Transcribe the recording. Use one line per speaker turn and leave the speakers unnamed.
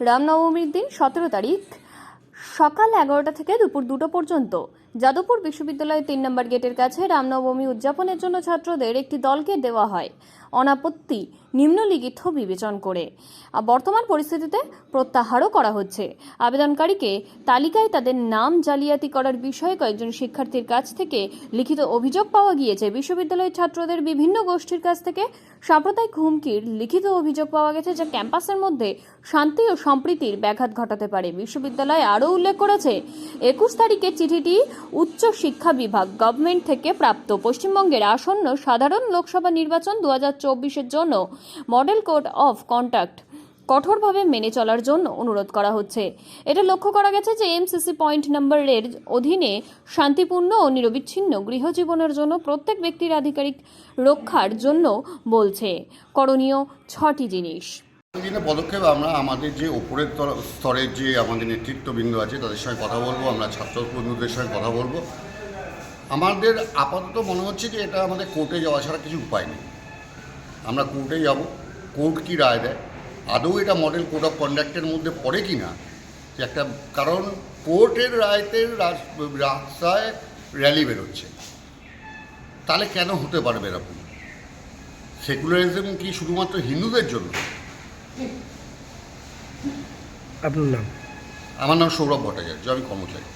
রামনবমীর দিন সতেরো তারিখ সকাল এগারোটা থেকে দুপুর দুটো পর্যন্ত। যাদবপুর বিশ্ববিদ্যালয়ের তিন নম্বর গেটের কাছে রামনবমী উদযাপনের জন্য ছাত্রদের একটি দলকে দেওয়া হয়। অনাপত্তি নিম্নলিখিত বিবেচন করে। বর্তমান পরিস্থিতিতে প্রত্যাহারও করা হচ্ছে। আবেদনকারীকে তালিকায় তাদের নাম জালিয়াতি করার বিষয়ে কয়েকজন শিক্ষার্থীর কাছ থেকে লিখিত অভিযোগ পাওয়া গিয়েছে। বিশ্ববিদ্যালয়ের ছাত্রদের বিভিন্ন গোষ্ঠীর কাছ থেকে সাম্প্রদায়িক হুমকির লিখিত অভিযোগ পাওয়া গেছে, যা ক্যাম্পাসের মধ্যে শান্তি ও সম্প্রীতির ব্যাঘাত ঘটাতে পারে। বিশ্ববিদ্যালয় আরও উল্লেখ করেছে, একুশ তারিখের চিঠিটি উচ্চ শিক্ষা বিভাগ গভর্নমেন্ট থেকে প্রাপ্ত পশ্চিমবঙ্গের আসন্ন সাধারণ লোকসভা নির্বাচন দু হাজার জন্য মডেল কোড অফ কন্ডাক্ট কঠোরভাবে মেনে চলার জন্য অনুরোধ করা হচ্ছে। এটা লক্ষ্য করা গেছে যে এমসিসি পয়েন্ট নাম্বারের অধীনে শান্তিপূর্ণ ও নিরবিচ্ছিন্ন গৃহজীবনের জন্য প্রত্যেক ব্যক্তির আধিকারিক রক্ষার জন্য বলছে। করণীয় ছটি জিনিস।
দিনে পদক্ষেপ আমরা আমাদের যে ওপরের স্তরের যে আমাদের নেতৃত্ববৃন্দ আছে তাদের সঙ্গে কথা বলব, আমরা ছাত্র বন্ধুদের সঙ্গে কথা বলব। আমাদের আপাতত মনে হচ্ছে যে এটা আমাদের কোর্টে যাওয়া ছাড়া কিছু উপায় নেই। আমরা কোর্টে যাব, কোর্ট কি রায় দেয়? আদৌ এটা মডেল কোড অফ কন্ডাক্টের মধ্যে পড়ে কি না? একটা, কারণ কোর্টের রায়তে রাস- রাস্তায় র্যালি বেরোচ্ছে। তাহলে কেন হতে পারবে এরকম? সেকুলারিজম কি শুধুমাত্র হিন্দুদের জন্য?
আপনার নাম?
আমার নাম সৌরভ ভট্টাচার্য আমি কর্মচারী।